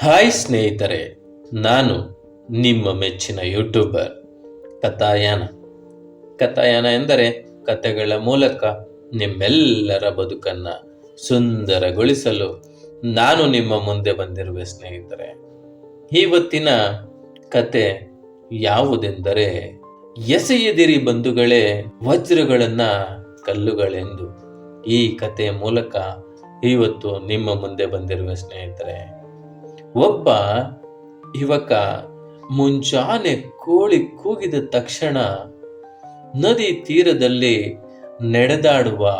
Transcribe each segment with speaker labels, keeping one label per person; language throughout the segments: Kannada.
Speaker 1: ಹಾಯ್ ಸ್ನೇಹಿತರೆ, ನಾನು ನಿಮ್ಮ ಮೆಚ್ಚಿನ ಯೂಟ್ಯೂಬರ್ ಕಥಾಯಾನ. ಕಥಾಯಾನ ಎಂದರೆ ಕಥೆಗಳ ಮೂಲಕ ನಿಮ್ಮೆಲ್ಲರ ಬದುಕನ್ನು ಸುಂದರಗೊಳಿಸಲು ನಾನು ನಿಮ್ಮ ಮುಂದೆ ಬಂದಿರುವೆ ಸ್ನೇಹಿತರೆ. ಇವತ್ತಿನ ಕತೆ ಯಾವುದೆಂದರೆ, ಎಸೆಯದಿರಿ ಬಂಧುಗಳೇ, ವಜ್ರಗಳನ್ನ ಕಲ್ಲುಗಳೆಂದು. ಈ ಕಥೆಯ ಮೂಲಕ ಇವತ್ತು ನಿಮ್ಮ ಮುಂದೆ ಬಂದಿರುವೆ ಸ್ನೇಹಿತರೆ. ಒಬ್ಬ ಯುವಕ ಮುಂಜಾನೆ ಕೋಳಿ ಕೂಗಿದ ತಕ್ಷಣ ನದಿ ತೀರದಲ್ಲಿ ನಡೆದಾಡುವ,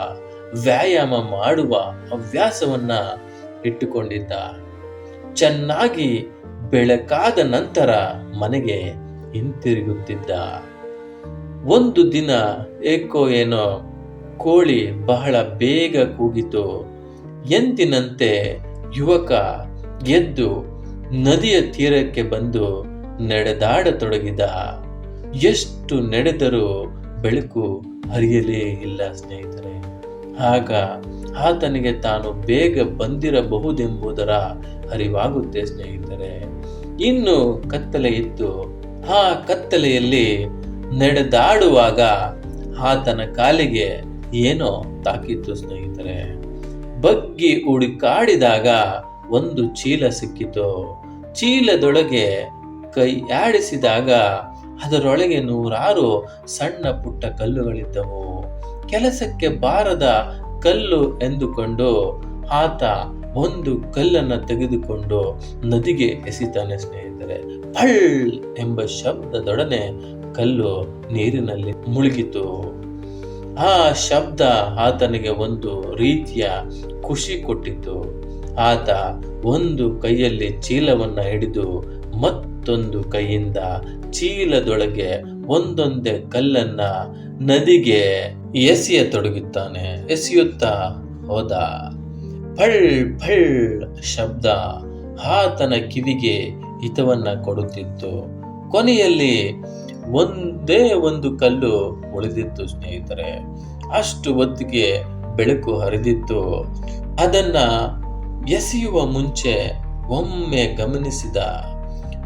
Speaker 1: ವ್ಯಾಯಾಮ ಮಾಡುವ ಹವ್ಯಾಸವನ್ನ ಇಟ್ಟುಕೊಂಡಿದ್ದ. ಚೆನ್ನಾಗಿ ಬೆಳಕಾದ ನಂತರ ಮನೆಗೆ ಹಿಂತಿರುಗುತ್ತಿದ್ದ. ಒಂದು ದಿನ ಏಕೋ ಏನೋ ಕೋಳಿ ಬಹಳ ಬೇಗ ಕೂಗಿತು. ಎಂದಿನಂತೆ ಯುವಕ ಎದ್ದು ನದಿಯ ತೀರಕ್ಕೆ ಬಂದು ನಡೆದಾಡತೊಡಗಿದ ಎಷ್ಟು ನಡೆದರೂ ಬೆಳಕು ಹರಿಯಲೇ ಇಲ್ಲ, ಸ್ನೇಹಿತರೆ. ಆಗ ಆತನಿಗೆ ತಾನು ಬೇಗ ಬಂದಿರಬಹುದೆಂಬುದರ ಅರಿವಾಗುತ್ತೆ, ಸ್ನೇಹಿತರೆ. ಇನ್ನು ಕತ್ತಲೆ ಇತ್ತು. ಆ ಕತ್ತಲೆಯಲ್ಲಿ ನಡೆದಾಡುವಾಗ ಆತನ ಕಾಲಿಗೆ ಏನೋ ತಾಕಿತ್ತು, ಸ್ನೇಹಿತರೆ. ಬಗ್ಗಿ ಹುಡುಕಾಡಿದಾಗ ಒಂದು ಚೀಲ ಸಿಕ್ಕಿತು. ಚೀಲದೊಳಗೆ ಕೈ ಆಡಿಸಿದಾಗ ಅದರೊಳಗೆ ನೂರಾರು ಸಣ್ಣ ಪುಟ್ಟ ಕಲ್ಲುಗಳಿದ್ದವು. ಕೆಲಸಕ್ಕೆ ಬಾರದ ಕಲ್ಲು ಎಂದುಕೊಂಡು ಆತ ಒಂದು ಕಲ್ಲನ್ನು ತೆಗೆದುಕೊಂಡು ನದಿಗೆ ಎಸಿತಾನೆ ಸ್ನೇಹಿತರೆ. ಪಳ್ ಎಂಬ ಶಬ್ದದೊಡನೆ ಕಲ್ಲು ನೀರಿನಲ್ಲಿ ಮುಳುಗಿತು. ಆ ಶಬ್ದ ಆತನಿಗೆ ಒಂದು ರೀತಿಯ ಖುಷಿ ಕೊಟ್ಟಿತು. ಆತ ಒಂದು ಕೈಯಲ್ಲಿ ಚೀಲವನ್ನ ಹಿಡಿದು ಮತ್ತೊಂದು ಕೈಯಿಂದ ಚೀಲದೊಳಗೆ ಒಂದೊಂದೇ ಕಲ್ಲನ್ನ ನದಿಗೆ ಎಸೆಯತೊಡಗುತ್ತಾನೆ. ಎಸೆಯುತ್ತಾ ಹೋದ. ಫಳ್ ಫಳ್ ಶಬ್ದ ಆತನ ಕಿವಿಗೆ ಹಿತವನ್ನ ಕೊಡುತ್ತಿತ್ತು. ಕೊನೆಯಲ್ಲಿ ಒಂದೇ ಒಂದು ಕಲ್ಲು ಉಳಿದಿತ್ತು ಸ್ನೇಹಿತರೆ. ಅಷ್ಟು ಹೊತ್ತಿಗೆ ಬೆಳಕು ಹರಿದಿತ್ತು. ಅದನ್ನ ಎಸೆಯುವ ಮುಂಚೆ ಒಮ್ಮೆ ಗಮನಿಸಿದ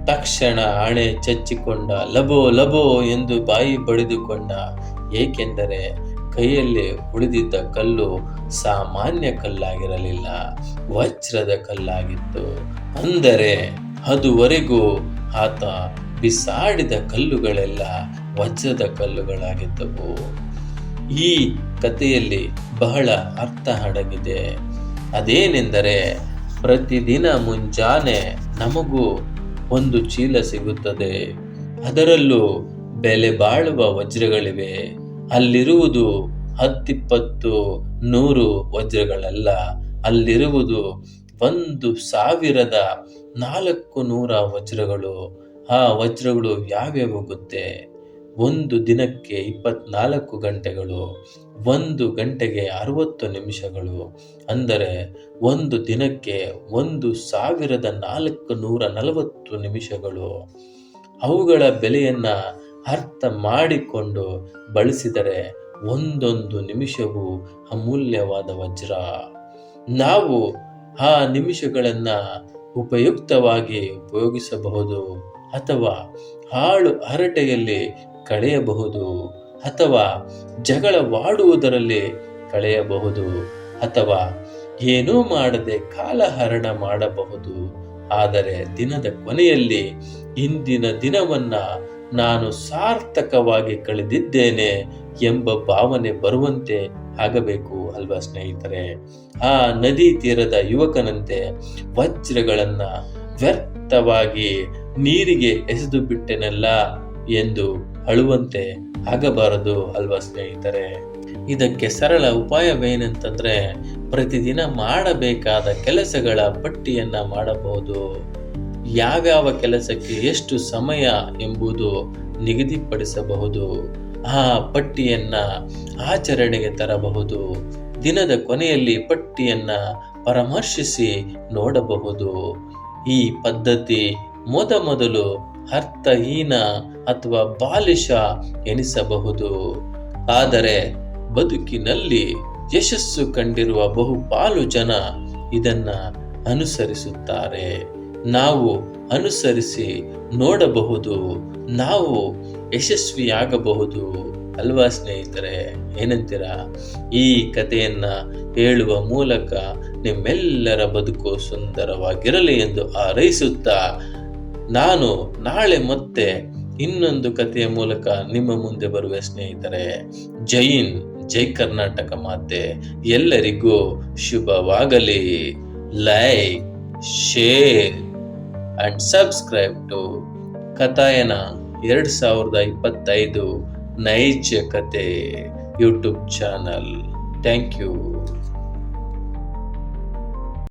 Speaker 1: ತಕ್ಷಣ ಹಣೆ ಚಚ್ಚಿಕೊಂಡ ಲಬೋ ಲಬೋ ಎಂದು ಬಾಯಿ ಬಡಿದುಕೊಂಡ, ಏಕೆಂದರೆ ಕೈಯಲ್ಲಿ ಉಳಿದಿದ್ದ ಕಲ್ಲು ಸಾಮಾನ್ಯ ಕಲ್ಲಾಗಿರಲಿಲ್ಲ, ವಜ್ರದ ಕಲ್ಲಾಗಿತ್ತು. ಅಂದರೆ ಅದುವರೆಗೂ ಆತ ಬಿಸಾಡಿದ ಕಲ್ಲುಗಳೆಲ್ಲ ವಜ್ರದ ಕಲ್ಲುಗಳಾಗಿದ್ದವು. ಈ ಕಥೆಯಲ್ಲಿ ಬಹಳ ಅರ್ಥ ಅಡಗಿದೆ. ಅದೇನೆಂದರೆ ಪ್ರತಿದಿನ ಮುಂಜಾನೆ ನಮಗೂ ಒಂದು ಚೀಲ ಸಿಗುತ್ತದೆ. ಅದರಲ್ಲೂ ಬೆಲೆ ಬಾಳುವ ವಜ್ರಗಳಿವೆ. ಅಲ್ಲಿರುವುದು ಹತ್ತಿಪ್ಪತ್ತು ನೂರು ವಜ್ರಗಳಲ್ಲ. ಅಲ್ಲಿರುವುದು ಒಂದು ಸಾವಿರದ ನಾಲ್ಕು ನೂರ ವಜ್ರಗಳು. ಆ ವಜ್ರಗಳು ಯಾವ್ಯಾವ ಗೊತ್ತೇ? ಒಂದು ದಿನಕ್ಕೆ ಇಪ್ಪತ್ನಾಲ್ಕು ಗಂಟೆಗಳು, ಒಂದು ಗಂಟೆಗೆ ಅರವತ್ತು ನಿಮಿಷಗಳು. ಅಂದರೆ ಒಂದು ದಿನಕ್ಕೆ ಒಂದು ಸಾವಿರದ ನಾಲ್ಕು ನೂರ ನಲವತ್ತು ನಿಮಿಷಗಳು. ಅವುಗಳ ಬೆಲೆಯನ್ನು ಅರ್ಥ ಮಾಡಿಕೊಂಡು ಬಳಸಿದರೆ ಒಂದೊಂದು ನಿಮಿಷವು ಅಮೂಲ್ಯವಾದ ವಜ್ರ. ನಾವು ಆ ನಿಮಿಷಗಳನ್ನು ಉಪಯುಕ್ತವಾಗಿ ಉಪಯೋಗಿಸಬಹುದು. ಅಥವಾ ಹಾಳು ಹರಟೆಯಲ್ಲಿ ಕಳೆಯಬಹುದು ಅಥವಾ ಜಗಳವಾಡುವುದರಲ್ಲಿ ಕಳೆಯಬಹುದು ಅಥವಾ ಏನೂ ಮಾಡದೆ ಕಾಲಹರಣ ಮಾಡಬಹುದು. ಆದರೆ ದಿನದ ಕೊನೆಯಲ್ಲಿ ಇಂದಿನ ದಿನವನ್ನ ನಾನು ಸಾರ್ಥಕವಾಗಿ ಕಳೆದಿದ್ದೇನೆ ಎಂಬ ಭಾವನೆ ಬರುವಂತೆ ಆಗಬೇಕು ಅಲ್ವಾ ಸ್ನೇಹಿತರೆ? ಆ ನದಿ ತೀರದ ಯುವಕನಂತೆ ವಜ್ರಗಳನ್ನ ವ್ಯರ್ಥವಾಗಿ ನೀರಿಗೆ ಎಸೆದು ಬಿಟ್ಟೆನಲ್ಲ ಎಂದು ಅಳುವಂತೆ ಆಗಬಾರದು ಅಲ್ವಾ ಸ್ನೇಹಿತರೆ? ಇದಕ್ಕೆ ಸರಳ ಉಪಾಯವೇನೆಂತಂದ್ರೆ ಪ್ರತಿದಿನ ಮಾಡಬೇಕಾದ ಕೆಲಸಗಳ ಪಟ್ಟಿಯನ್ನ ಮಾಡಬಹುದು. ಯಾವ್ಯಾವ ಕೆಲಸಕ್ಕೆ ಎಷ್ಟು ಸಮಯ ಎಂಬುದು ನಿಗದಿಪಡಿಸಬಹುದು. ಆ ಪಟ್ಟಿಯನ್ನ ಆಚರಣೆಗೆ ತರಬಹುದು. ದಿನದ ಕೊನೆಯಲ್ಲಿ ಪಟ್ಟಿಯನ್ನ ಪರಾಮರ್ಶಿಸಿ ನೋಡಬಹುದು. ಈ ಪದ್ಧತಿ ಮೊದಮೊದಲು ಅರ್ಥಹೀನ ಅಥವಾ ಬಾಲಿಶ ಎನಿಸಬಹುದು. ಆದರೆ ಬದುಕಿನಲ್ಲಿ ಯಶಸ್ಸು ಕಂಡಿರುವ ಬಹುಪಾಲು ಜನ ಇದನ್ನ ಅನುಸರಿಸುತ್ತಾರೆ. ನಾವು ಅನುಸರಿಸಿ ನೋಡಬಹುದು, ನಾವು ಯಶಸ್ವಿಯಾಗಬಹುದು. ಅಲ್ವಾ ಸ್ನೇಹಿತರೆ? ಏನಂತೀರಾ? ಈ ಕಥೆಯನ್ನ ಹೇಳುವ ಮೂಲಕ ನಿಮ್ಮೆಲ್ಲರ ಬದುಕು ಸುಂದರವಾಗಿರಲಿ ಎಂದು ಹಾರೈಸುತ್ತಾ ನಾನು ನಾಳೆ ಮತ್ತೆ ಇನ್ನೊಂದು ಕಥೆಯ ಮೂಲಕ ನಿಮ್ಮ ಮುಂದೆ ಬರುವೆ ಸ್ನೇಹಿತರೆ ಜೈನ್ ಜೈ ಕರ್ನಾಟಕ ಮಾತೆ. ಎಲ್ಲರಿಗೂ ಶುಭವಾಗಲಿ. Like share and subscribe to Kathayana ಎರಡು ಸಾವಿರದ ಇಪ್ಪತ್ತೈದು ನೈಜ ಕತೆ ಯೂಟ್ಯೂಬ್ ಚಾನಲ್. Thank you